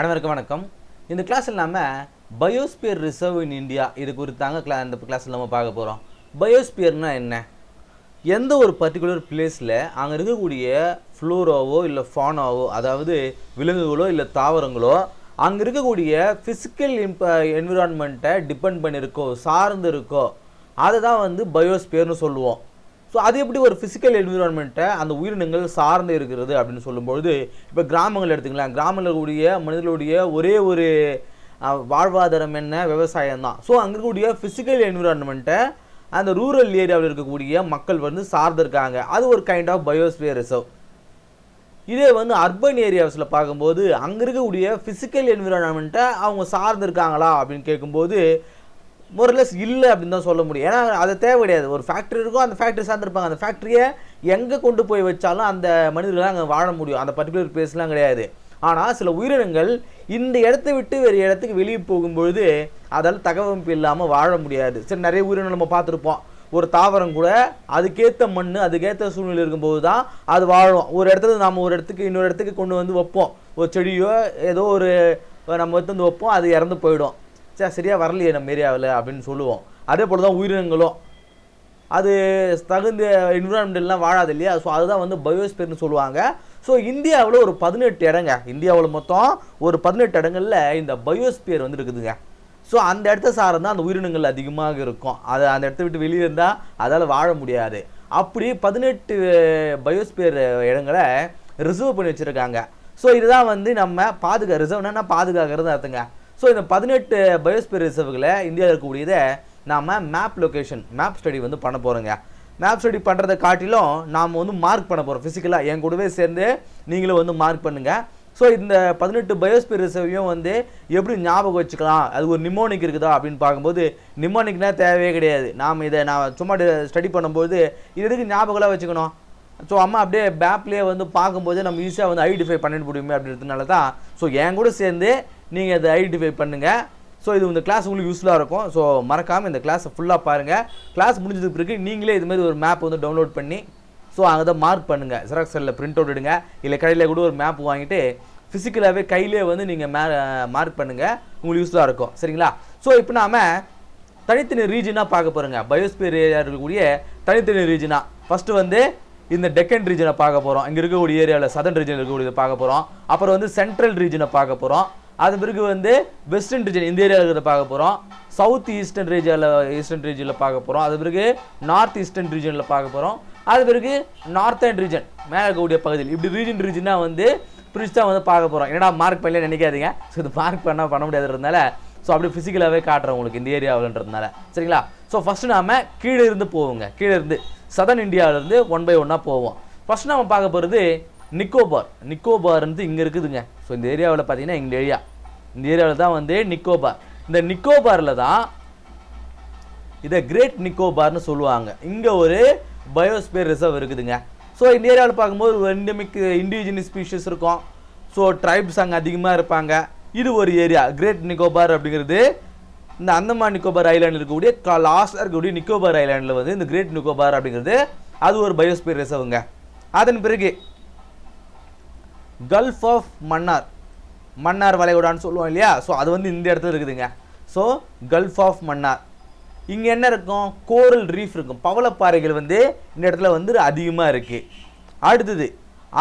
அனைவருக்கும் வணக்கம். இந்த கிளாஸில் நாம பயோஸ்பியர் ரிசர்வ் இன் இந்தியா இது குறித்தாங்க கிளா இந்த கிளாஸில் நம்ம பார்க்க போகிறோம் பயோஸ்பியர்னா என்ன? எந்த ஒரு பர்டிகுலர் பிளேஸில் அங்கே இருக்கக்கூடிய ஃப்ளோராவோ இல்லை ஃபானாவோ அதாவது விலங்குகளோ இல்லை தாவரங்களோ அங்கே இருக்கக்கூடிய ஃபிசிக்கல் இம்ப என்விரான்மெண்ட்டை டிபெண்ட் பண்ணியிருக்கோ சார்ந்து இருக்கோ அதை தான் வந்து பயோஸ்பியர்னு சொல்லுவோம். ஸோ அது எப்படி ஒரு ஃபிசிக்கல் என்விரான்மெண்ட்டை அந்த உயிரினங்கள் சார்ந்து இருக்கிறது அப்படின்னு சொல்லும்பொழுது இப்போ கிராமங்கள் எடுத்துக்கலாம் கிராமங்களில் இருக்கக்கூடிய மனிதர்களுடைய ஒரே ஒரு வாழ்வாதாரம் என்ன? விவசாயம் தான் ஸோ அங்கே இருக்கக்கூடிய ஃபிசிக்கல் என்விரான்மெண்ட்டை அந்த ரூரல் ஏரியாவில் இருக்கக்கூடிய மக்கள் வந்து சார்ந்திருக்காங்க. அது ஒரு கைண்ட் ஆஃப் பயோஸ்பியர் ரிசர்வ் இதே வந்து அர்பன் ஏரியாஸில் பார்க்கும்போது அங்கே இருக்கக்கூடிய ஃபிசிக்கல் என்விரான்மெண்ட்டை அவங்க சார்ந்திருக்காங்களா அப்படின்னு கேட்கும்போது மோர்லெஸ் இல்லை அப்படின்னு தான் சொல்ல முடியும். ஏன்னா அது தேவை கிடையாது ஒரு ஃபேக்ட்ரி இருக்கும் அந்த ஃபேக்ட்ரி சார்ந்திருப்பாங்க. அந்த ஃபேக்ட்ரியை எங்கே கொண்டு போய் வச்சாலும் அந்த மனிதர்கள் அங்கே வாழ முடியும். அந்த பர்டிகுலர் பிளேஸ்லாம் கிடையாது. ஆனால் சில உயிரினங்கள் இந்த இடத்த விட்டு வேறு இடத்துக்கு வெளியே போகும்பொழுது அதால் தகவமைப்பு இல்லாமல் வாழ முடியாது. சரி நிறைய உயிரினங்கள் நம்ம பார்த்துருப்போம். ஒரு தாவரம் கூட அதுக்கேற்ற மண் அதுக்கேற்ற சூழ்நிலை இருக்கும்போது தான் அது வாழும். ஒரு இடத்துல நாம் ஒரு இடத்துக்கு இன்னொரு இடத்துக்கு கொண்டு வந்து வைப்போம். ஒரு செடியோ ஏதோ ஒரு நம்ம எடுத்து வந்து வைப்போம். அது இறந்து போயிடும். சே சரியாக வரலையே நம்ம ஏரியாவில் அப்படின்னு சொல்லுவோம். அதே போல் தான் உயிரினங்களும். அது தகுந்த என்விரான்மெண்ட்லாம் வாழாது இல்லையா? ஸோ அதுதான் வந்து பயோஸ்பியர்னு சொல்லுவாங்க. ஸோ இந்தியாவில் ஒரு பதினெட்டு இடங்க. இந்தியாவில் மொத்தம் ஒரு பதினெட்டு இடங்களில் இந்த பயோஸ்பியர் வந்து இருக்குதுங்க. ஸோ அந்த இடத்த சார்ந்தால் அந்த உயிரினங்கள் அதிகமாக இருக்கும். அது அந்த இடத்த விட்டு வெளியே இருந்தால் அதால் வாழ முடியாது. அப்படி பதினெட்டு பயோஸ்பியர் இடங்களை ரிசர்வ் பண்ணி வச்சுருக்காங்க. ஸோ இதுதான் வந்து நம்ம பாதுகா ரிசர்வ்னா பாதுகாக்கிறது அர்த்தங்க. ஸோ இந்த பதினெட்டு பயோஸ்பியர் ரிசர்வ்களை இந்தியாவில் இருக்கக்கூடியதை நாம் மேப் லொக்கேஷன் மேப் ஸ்டடி வந்து பண்ண போகிறோங்க மேப் ஸ்டடி பண்ணுறதை காட்டிலும் நாம் வந்து மார்க் பண்ண போகிறோம் ஃபிசிக்கலாக என் கூடவே சேர்ந்து நீங்களும் வந்து மார்க் பண்ணுங்கள் ஸோ இந்த பதினெட்டு பயோஸ்பியர் ரிசர்வையும் வந்து எப்படி ஞாபகம் வச்சுக்கலாம்? அது ஒரு நிமோனிக் இருக்குதா? அப்படின்னு பார்க்கும்போது நிமோனிக்னா தேவையே கிடையாது. நாம் இதை நான் சும்மா ஸ்டடி பண்ணும்போது இது எதுக்கு ஞாபகம்லாம் வச்சுக்கணும்? ஸோ அம்மா அப்படியே பேப்லேயே வந்து பார்க்கும்போது நம்ம ஈஸியாக வந்து ஐடென்டிஃபை பண்ணிட்டு முடியுமே அப்படின்றதுனால தான். ஸோ என் கூட சேர்ந்து நீங்கள் அதை ஐடென்டிஃபை பண்ணுங்கள் ஸோ இது இந்த கிளாஸ் உங்களுக்கு யூஸ்ஃபுல்லாக இருக்கும். ஸோ மறக்காமல் இந்த கிளாஸை ஃபுல்லாக பாருங்கள் கிளாஸ் முடிஞ்சதுக்கு பிறகு நீங்களே இது மாதிரி ஒரு மேப் வந்து டவுன்லோட் பண்ணி ஸோ அங்கே தான் மார்க் பண்ணுங்கள் ஜெராக்ஸ் செல்லில் பிரிண்ட் அவுட் எடுங்க. இல்லை கடையில் கூட ஒரு மேப் வாங்கிட்டு ஃபிசிக்கலாகவே கையிலே வந்து நீங்கள் மே மார்க் பண்ணுங்கள் உங்களுக்கு யூஸ்ஃபுல்லாக இருக்கும். சரிங்களா? ஸோ இப்போ நாம் தனித்தனி ரீஜனாக பார்க்க போகிறோங்க பயோஸ்பியர் ஏரியா இருக்கக்கூடிய தனித்தனி ரீஜனாக ஃபஸ்ட்டு வந்து இந்த டெக்கன் ரீஜனை பார்க்க போகிறோம் இங்கே இருக்கக்கூடிய ஏரியாவில் சதன் ரீஜன் இருக்கக்கூடியதை பார்க்க போகிறோம் அப்புறம் வந்து சென்ட்ரல் ரீஜனை பார்க்க போகிறோம் அது பிறகு வந்து வெஸ்டர்ன் ரீஜன் இந்த ஏரியாவில் இருக்கிறத பார்க்க போகிறோம் சவுத் ஈஸ்டர்ன் ரீஜனில் ஈஸ்டர்ன் ரீஜனில் பார்க்க போகிறோம் அது பிறகு நார்த் ஈஸ்டர்ன் ரீஜனில் பார்க்க போகிறோம் அது பிறகு நார்த்தர்ன் ரீஜன் மேலே இருக்கக்கூடிய பகுதியில். இப்படி ரீஜன் ரீஜனாக வந்து பிரிச்சு தான் வந்து பார்க்க போகிறோம் என்னடா மார்க் பண்ணல நினைக்காதீங்க. ஸோ இது மார்க் பண்ணால் பண்ண முடியாதுன்றதுனால ஸோ அப்படியே ஃபிசிக்கலாகவே காட்டுறேன் உங்களுக்கு இந்த ஏரியாவில்ன்றதுனால சரிங்களா? ஸோ ஃபஸ்ட்டு நாம கீழே இருந்து போவோங்க. கீழே இருந்து சதன் இந்தியாவிலேருந்து ஒன் பை ஒன்னாக போவோம். ஃபஸ்ட் நாம பார்க்க போகிறது நிக்கோபார் நிக்கோபார் வந்து இங்கே இருக்குதுங்க. ஸோ இந்த ஏரியாவில் பார்த்தீங்கன்னா எங்கள் ஏரியா. இந்த ஏரியாவில் தான் வந்து நிக்கோபார் இந்த நிக்கோபாரில் தான் இதை கிரேட் நிக்கோபார்னு சொல்லுவாங்க. இங்கே ஒரு பயோஸ்பியர் ரிசர்வ் இருக்குதுங்க. ஸோ இந்த ஏரியாவில் பார்க்கும்போது ஒரு எண்டமிக் இண்டிவிஜுவல் ஸ்பீஷிஸ் இருக்கும். ஸோ ட்ரைப்ஸ் அங்கே அதிகமாக இருப்பாங்க. இது ஒரு ஏரியா. கிரேட் நிக்கோபார் அப்படிங்கிறது இந்த அந்தமான் நிக்கோபார் ஐலாண்டில் இருக்கக்கூடிய லாஸ்ட்டாக இருக்கக்கூடிய நிக்கோபார் ஐலாண்டில் வந்து இந்த கிரேட் நிக்கோபார் அப்படிங்கிறது அது ஒரு பயோஸ்பியர் ரிசர்வுங்க அதன் பிறகு கல்ஃப் ஆஃப் மன்னார் மன்னார் வளைகுடான்னு சொல்லுவோம் இல்லையா? ஸோ அது வந்து இந்த இடத்துல இருக்குதுங்க. ஸோ கல்ஃப் ஆஃப் மன்னார் இங்கே என்ன இருக்கும்? கோரல் ரீஃப் இருக்கும். பவளப்பாறைகள் வந்து இந்த இடத்துல வந்து அதிகமாக இருக்குது அடுத்தது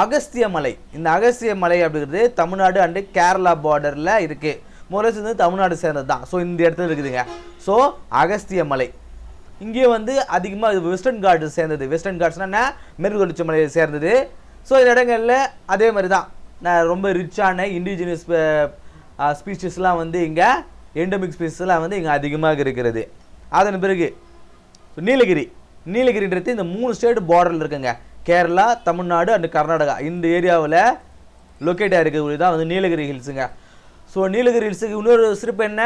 அகஸ்திய மலை. இந்த அகஸ்திய மலை அப்படிங்கிறது தமிழ்நாடு அண்டு கேரளா பார்டரில் இருக்குது முரசு வந்து தமிழ்நாடு சேர்ந்தது தான் ஸோ இந்த இடத்துல இருக்குதுங்க. ஸோ அகஸ்திய மலை. இங்கே வந்து அதிகமாக இது வெஸ்டர்ன் கார்டு சேர்ந்தது. வெஸ்டர்ன் காட்ஸ்னா என்ன? மேற்கு தொடர்ச்சி மலையை சேர்ந்தது. ஸோ இந்த இடங்களில் அதே மாதிரி தான் நான் ரொம்ப ரிச்சான இண்டிஜினியஸ் ஸ்பீச்சஸ்லாம் வந்து இங்கே எண்டமிக் ஸ்பீஷஸ்லாம் வந்து இங்கே அதிகமாக இருக்கிறது. அதன் பிறகு நீலகிரி. நீலகிரின்றது இந்த மூணு ஸ்டேட் பார்டரில் இருக்குங்க. கேரளா தமிழ்நாடு அண்ட் கர்நாடகா. இந்த ஏரியாவில் லொக்கேட் ஆகிருக்கக்கூடிய தான் வந்து நீலகிரி ஹில்ஸுங்க ஸோ நீலகிரி ஹில்ஸுக்கு இன்னொரு சிறப்பு என்ன?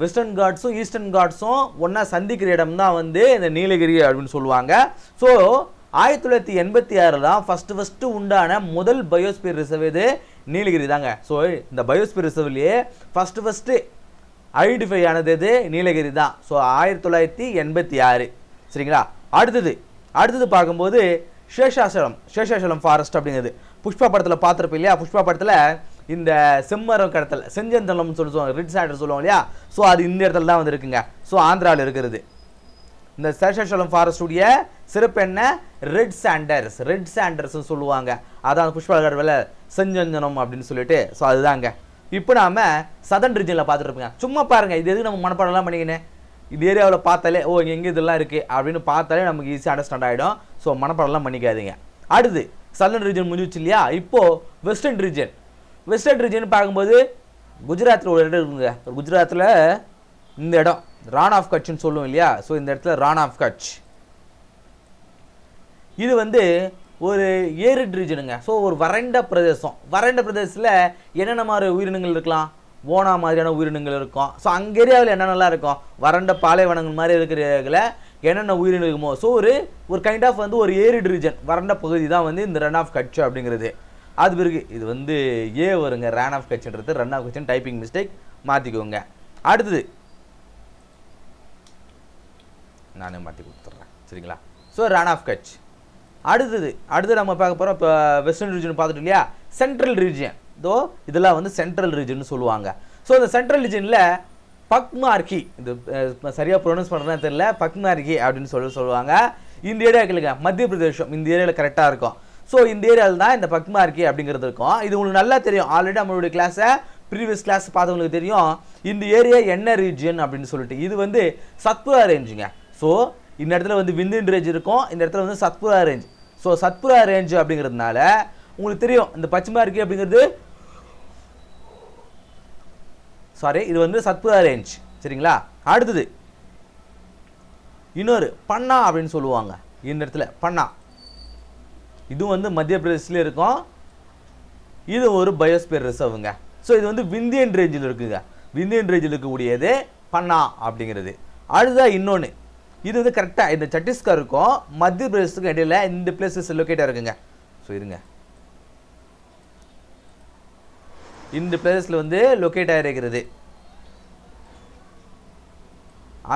வெஸ்டர்ன் காட்ஸும் ஈஸ்டர்ன் காட்ஸும் ஒன்றா சந்திக்கிற இடம் தான் வந்து இந்த நீலகிரி அப்படின்னு சொல்லுவாங்க. ஸோ ஆயிரத்தி தொள்ளாயிரத்தி எண்பத்தி ஆறில் தான் ஃபஸ்ட்டு ஃபஸ்ட்டு உண்டான முதல் பயோஸ்பியர் ரிசர்வ் இது நீலகிரி தாங்க. ஸோ இந்த பயோஸ்பியர் ரிசர்வ்லேயே ஃபஸ்ட்டு ஃபஸ்ட்டு ஐடென்டிஃபை ஆனது இது நீலகிரி தான். ஸோ ஆயிரத்தி தொள்ளாயிரத்தி எண்பத்தி ஆறு. சரிங்களா? அடுத்தது அடுத்தது பார்க்கும்போது சேஷாசலம் சேஷாசலம் ஃபாரஸ்ட் அப்படிங்கிறது. புஷ்பா படத்தில் பார்த்துருப்போம் இல்லையா? புஷ்பா படத்தில் இந்த செம்மரம் கடத்தல் செஞ்சந்தளம்னு சொல்லி சொல்லுவாங்க ரெட் சாண்டர் சொல்லுவாங்க இல்லையா? ஸோ அது இந்த இடத்துல தான் வந்து இருக்குங்க ஸோ ஆந்திராவில் இருக்கிறது இந்த சேஷாச்சலம் ஃபாரஸ்டுடைய சிறப்பு என்ன? ரெட் சாண்டர்ஸ் ரெட் சாண்டர்ஸ்னு சொல்லுவாங்க. அதான் புஷ்பகர் வேலை செஞ்சஞ்சனம் அப்படின்னு சொல்லிட்டு. ஸோ அதுதாங்க. இப்போ நாம சதன் ரீஜனில் பார்த்துட்டு இருப்போங்க சும்மா பாருங்க இது எதுக்கு நம்ம மனப்பாடம்லாம் பண்ணிக்கினேன்? இது ஏரியாவில் பார்த்தாலே ஓ எங்கே இதெல்லாம் இருக்குது அப்படின்னு பார்த்தாலே நமக்கு ஈஸியாக அண்டர்ஸ்டாண்ட் ஆகிடும் ஸோ மனப்பாடம்லாம் பண்ணிக்காதீங்க. அடுத்து சதன் ரீஜன் முடிஞ்சிச்சு இல்லையா? இப்போது வெஸ்டர்ன் ரீஜன் வெஸ்டர்ன் ரீஜன் பார்க்கும்போது குஜராத்தில் ஒரு இடம் இருக்குங்க. குஜராத்தில் இந்த இடம் ரான் ஆஃப் கட்ச்னு சொல்லுவோம் இல்லையா? ஸோ இந்த இடத்துல ரான் ஆஃப் கட்ச் இது வந்து ஒரு ஏரிட் ரீஜனுங்க ஸோ ஒரு வறண்ட பிரதேசம். வறண்ட பிரதேசத்தில் என்னென்ன மாதிரி உயிரினங்கள் இருக்கலாம்? ஓனா மாதிரியான உயிரினங்கள் இருக்கும். ஸோ அங்கே ஏரியாவில் என்னென்னலாம் இருக்கும்? வறண்ட பாலைவனங்கள் மாதிரி இருக்கிற ஏரியாவில் என்னென்ன உயிரினம் இருக்குமோ. ஸோ ஒரு ஒரு கைண்ட் ஆஃப் வந்து ஒரு ஏரிட் ரீஜன் வறண்ட பகுதி தான் வந்து இந்த ரன் ஆஃப் கட்ச் அப்படிங்கிறது. அது பிறகு இது வந்து ஏ வருங்க ரேன் ஆஃப் கட்ச்ன்றது ரன் ஆஃப் கட்சன் டைப்பிங் மிஸ்டேக் மாற்றிக்கோங்க அடுத்தது. நானே மாற்றி கொடுத்துட்றேன். சரிங்களா? ஸோ ரன் ஆஃப் கட்ச் அடுத்தது அடுத்து நம்ம பார்க்க போகிறோம் இப்போ வெஸ்டர்ன் ரீஜன் பார்த்துட்டு இல்லையா? சென்ட்ரல் ரீஜியன் இதோ இதெல்லாம் வந்து சென்ட்ரல் ரீஜன் சொல்லுவாங்க. ஸோ இந்த சென்ட்ரல் ரீஜனில் பக்மார்கி இது சரியாக ப்ரொனவுன்ஸ் பண்ணுறதுன்னு தெரியல பக்மார்கி அப்படின்னு சொல்லி சொல்லுவாங்க. இந்த ஏரியாக்களுங்க மத்திய பிரதேசம் இந்த ஏரியாவில் கரெக்டாக இருக்கும். ஸோ இந்த ஏரியாவில் தான் இந்த பக்மார்க்கி அப்படிங்கிறது இருக்கும். இது உங்களுக்கு நல்லா தெரியும். ஆல்ரெடி நம்மளுடைய கிளாஸை ப்ரீவியஸ் கிளாஸ் பார்த்தவங்களுக்கு தெரியும். இந்த ஏரியா என்ன ரீஜியன் அப்படின்னு சொல்லிட்டு. இது வந்து சத்புரா ரேஞ்சுங்க ஸோ இந்த இடத்துல வந்து விந்தின் ரேஞ்ச் இருக்கும். இந்த இடத்துல வந்து Satpura range so Satpura range அப்படிங்கிறதுனால உங்களுக்கு தெரியும். இந்த பச்சைமார்க்கி அப்படிங்கிறது சாரி இது வந்து சத்புரா ரேஞ்ச் சரிங்களா? அடுத்தது இன்னொரு பன்னா அப்படின்னு சொல்லுவாங்க. இந்த இடத்துல பன்னா இதுவும் வந்து மத்திய பிரதேசில் இருக்கும். இது ஒரு பயோஸ்பியர் ரிசர்வுங்க ஸோ இது வந்து விந்தியன் ரேஞ்சில் இருக்குங்க. விந்தியன் ரேஞ்சில் இருக்கக்கூடியது பன்னா அப்படிங்கிறது. அடுத்தா இன்னொன்று இது வந்து கரெக்டாக இந்த சத்தீஸ்கருக்கும் மத்திய பிரதேசத்துக்கும் இடையில இந்த பிளேசஸ் லொக்கேட்டாக இருக்குங்க. ஸோ இருங்க. இந்த பிளேஸில் வந்து லொக்கேட் ஆகிருக்கிறது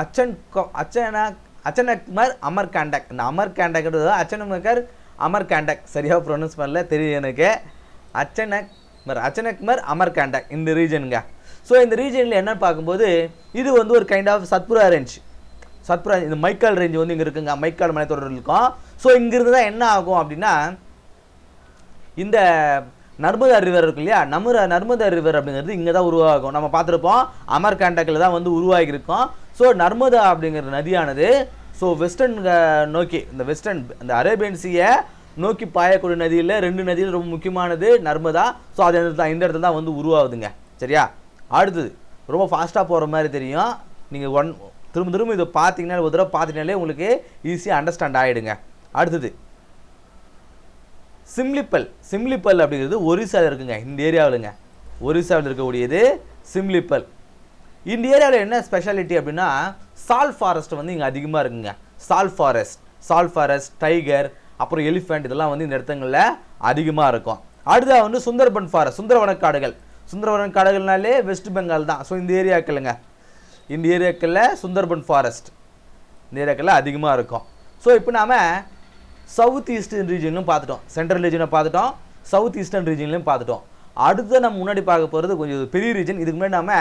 அச்சன் அச்சனா அச்சனக்மர் அமர் காண்டக் இந்த அமர் காண்டக்ன்றது அச்சனமக்கர் அமர் காண்டக் சரியாக ப்ரொனவுன்ஸ் பண்ணல? தெரியும் எனக்கு. அச்சனக்மர் அச்சனக்மர் அமர் காண்டக் இந்த ரீஜனுங்க. ஸோ இந்த ரீஜனில் என்னன்னு பார்க்கும்போது இது வந்து ஒரு kind of Satpura range Satpura இந்த மைக்கால் ரேஞ்ச் வந்து இங்கே இருக்குங்க. மைக்கால் மலைத்தொடர் இருக்கும். ஸோ இங்கிருந்து தான் என்ன ஆகும் அப்படின்னா இந்த நர்மதா ரிவர் இருக்கு இல்லையா? நமுர நர்மதா ரிவர் அப்படிங்கிறது இங்கே தான் உருவாகும். நம்ம பார்த்துருப்போம் அமர் காண்டக்கில் தான் வந்து உருவாகியிருக்கோம். ஸோ நர்மதா அப்படிங்கிற நதியானது ஸோ வெஸ்டர்ன் uh, நோக்கி இந்த வெஸ்டர்ன் இந்த அரேபியன் சீயை நோக்கி பாயக்கூடிய நதியில் ரெண்டு நதியில் ரொம்ப முக்கியமானது நர்மதா. ஸோ அது இந்த தான் இந்த இடத்துல தான் வந்து உருவாகுதுங்க. சரியா? அடுத்தது ரொம்ப ஃபாஸ்ட்டாக போகிற மாதிரி தெரியும். நீங்கள் ஒன் திரும்ப திரும்ப இதை பார்த்தீங்கன்னா ஒரு தடவை பார்த்தீங்கன்னாலே உங்களுக்கு ஈஸியாக அண்டர்ஸ்டாண்ட் ஆகிடுங்க அடுத்தது சிம்லிப்பல் சிம்லிப்பல் அப்படிங்கிறது ஒரிசாவில் இருக்குங்க இந்த ஏரியாவிலுங்க. ஒரிசாவில் இருக்கக்கூடியது சிம்லிப்பல் இந்த ஏரியாவில் என்ன ஸ்பெஷாலிட்டி அப்படின்னா சால் ஃபாரஸ்ட் வந்து இங்கே அதிகமாக இருக்குங்க. சால் ஃபாரஸ்ட் சால் ஃபாரஸ்ட் டைகர் அப்புறம் எலிஃபெண்ட் இதெல்லாம் வந்து இந்த இடத்துங்களில் அதிகமாக இருக்கும். அடுத்தது வந்து சுந்தர்பன் ஃபாரஸ்ட் சுந்தரவன காடுகள். சுந்தரவன காடுகள்னாலே வெஸ்ட் பெங்கால் தான். ஸோ இந்த ஏரியாக்களுங்க இந்த ஏரியாக்களில் சுந்தர்பன் ஃபாரஸ்ட். இந்த ஏரியாக்களில் அதிகமாக இருக்கும். ஸோ இப்போ நாம சவுத் ஈஸ்டர்ன் ரீஜனும் பார்த்துட்டோம். சென்ட்ரல் ரீஜனை பார்த்துட்டோம். சவுத் ஈஸ்டர்ன் ரீஜன்லையும் பார்த்துட்டோம். அடுத்து நம்ம முன்னாடி பார்க்க போகிறது கொஞ்சம் பெரிய ரீஜன் இதுக்கு முன்னாடி நாம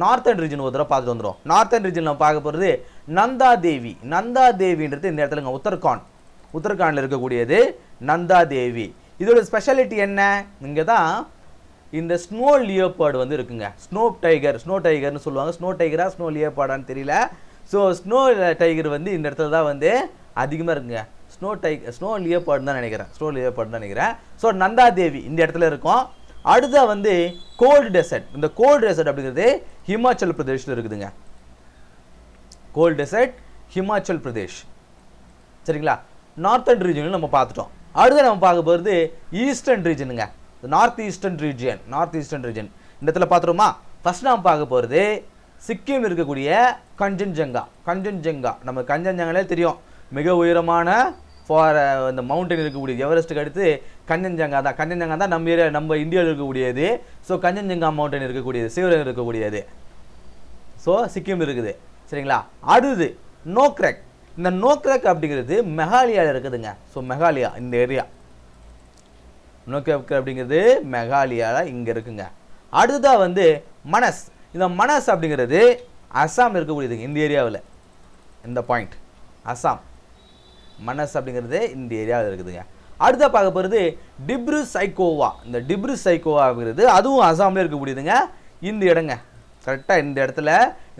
நார்த்தன் ரீஜன் ஒரு தடவை பார்த்துட்டு வந்துடும் நார்த்தன் ரீஜன் நம்ம பார்க்க போகிறது நந்தா தேவி நந்தா தேவின்றது இந்த இடத்துலங்க உத்தரகாண்ட். உத்தரகாண்டில் இருக்கக்கூடியது நந்தா தேவி இதோட ஸ்பெஷாலிட்டி என்ன? இங்கே தான் இந்த ஸ்னோ லியோபார்டு வந்து இருக்குங்க. ஸ்னோ டைகர் ஸ்னோ டைகர்னு சொல்லுவாங்க. ஸ்னோ டைகரா ஸ்னோ லியோபார்டான்னு தெரியல. ஸோ ஸ்னோ டைகர் வந்து இந்த இடத்துல தான் வந்து அதிகமாக இருக்குங்க. ஸ்னோ டைக் ஸ்னோ லியோபார்டு தான் நினைக்கிறேன். ஸ்னோ லியோபார்டு தான் நினைக்கிறேன். ஸோ நந்தா தேவி இந்த இடத்துல இருக்கும். அடுத்தா வந்து கோல்டு டெசர்ட் இந்த கோல்டு டெசர்ட் அப்படிங்கிறது ஹிமாச்சல் பிரதேஷில் இருக்குதுங்க. கோல்டு டெசர்ட் ஹிமாச்சல் பிரதேஷ் சரிங்களா? நார்த்தன் ரீஜனில் நம்ம பார்த்துட்டோம். அடுத்து நம்ம பார்க்க போகிறது eastern ரீஜனுங்க north eastern region north eastern region இந்த இடத்துல பார்த்துருமா ஃபர்ஸ்ட் நம்ம பார்க்க போகிறது சிக்கிம் இருக்கக்கூடிய கஞ்சன்ஜங்கா. கஞ்சன்ஜங்கா. நம்ம கஞ்சன்ஜங்காலே தெரியும். மிக உயரமான ஃபார் uh, இந்த மவுண்டன் இருக்கக்கூடியது எவரெஸ்ட்டுக்கு அடுத்து கஞ்சன்ஜங்கா தான். கஞ்சன்ஜங்கா தான் நம்ம ஏரியா நம்ம இந்தியாவில் இருக்கக்கூடியது. ஸோ கஞ்சன்ஜங்கா மவுண்டன் இருக்கக்கூடியது சிவரன் இருக்கக்கூடியது. ஸோ சிக்கிம் இருக்குது. சரிங்களா? அடுத்து நோக்ரெக். இந்த நோக்ரெக் அப்படிங்கிறது மெகாலியாவில் இருக்குதுங்க. ஸோ மெகாலியா இந்த ஏரியா. நோக்கேப்கர் அப்படிங்கிறது மெகாலயாவில் இங்கே இருக்குங்க. அடுத்ததாக வந்து மனஸ். இந்த மனஸ் அப்படிங்கிறது அஸ்ஸாம் இருக்கக்கூடியதுங்க இந்த ஏரியாவில். இந்த பாயிண்ட் அஸ்ஸாம் மனஸ் அப்படிங்கிறது இந்த ஏரியாவில் இருக்குதுங்க. அடுத்த பார்க்க போகிறது டிப்ரு சைக்கோவா. இந்த டிப்ரு சைக்கோவா அப்படிங்கிறது அதுவும் அசாமில் இருக்கக்கூடியதுங்க. இந்த இடங்க. கரெக்டாக இந்த இடத்துல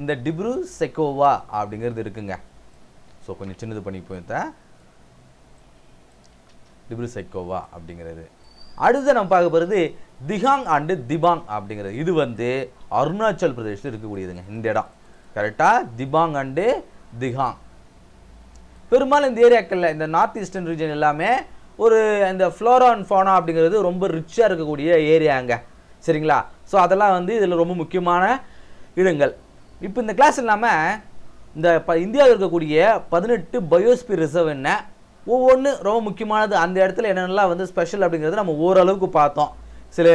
இந்த டிப்ரு சைக்கோவா அப்படிங்கிறது இருக்குங்க. ஸோ கொஞ்சம் சின்னது பண்ணி போயிருந்தேன் டிப்ரு சைக்கோவா அப்படிங்கிறது. அடுத்து நம்ம பார்க்க போகிறது திகாங் அண்டு திபாங் அப்படிங்கிறது. இது வந்து அருணாச்சல் பிரதேசத்தில் இருக்கக்கூடியதுங்க. இந்த இடம். கரெக்டாக திபாங் அண்டு திகாங் பெரும்பாலும் இந்த ஏரியாக்களில் இந்த நார்த் ஈஸ்டர்ன் ரீஜன் எல்லாமே ஒரு இந்த ஃப்ளோரா அண்ட் ஃபோனா அப்படிங்கிறது ரொம்ப ரிச்சாக இருக்கக்கூடிய ஏரியாங்க சரிங்களா? ஸோ அதெல்லாம் வந்து இதில் ரொம்ப முக்கியமான இடங்கள். இப்போ இந்த கிளாஸ் இல்லாமல் இந்த ப இந்தியாவில் இருக்கக்கூடிய பதினெட்டு பயோஸ்பியர் ரிசர்வ் என்ன? ஒவ்வொன்று ரொம்ப முக்கியமானது. அந்த இடத்துல என்னென்னலாம் வந்து ஸ்பெஷல் அப்படிங்கிறது நம்ம ஓரளவுக்கு பார்த்தோம். சில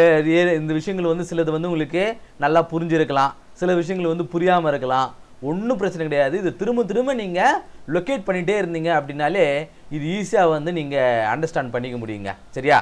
இந்த விஷயங்கள் வந்து சிலது வந்து உங்களுக்கு நல்லா புரிஞ்சிருக்கலாம். சில விஷயங்கள் வந்து புரியாமல் இருக்கலாம். ஒன்றும் பிரச்சனை கிடையாது. இது திரும்ப திரும்ப நீங்கள் லொக்கேட் பண்ணிகிட்டே இருந்தீங்க அப்படின்னாலே இது ஈஸியாக வந்து நீங்கள் அண்டர்ஸ்டாண்ட் பண்ணிக்க முடியுங்க. சரியா?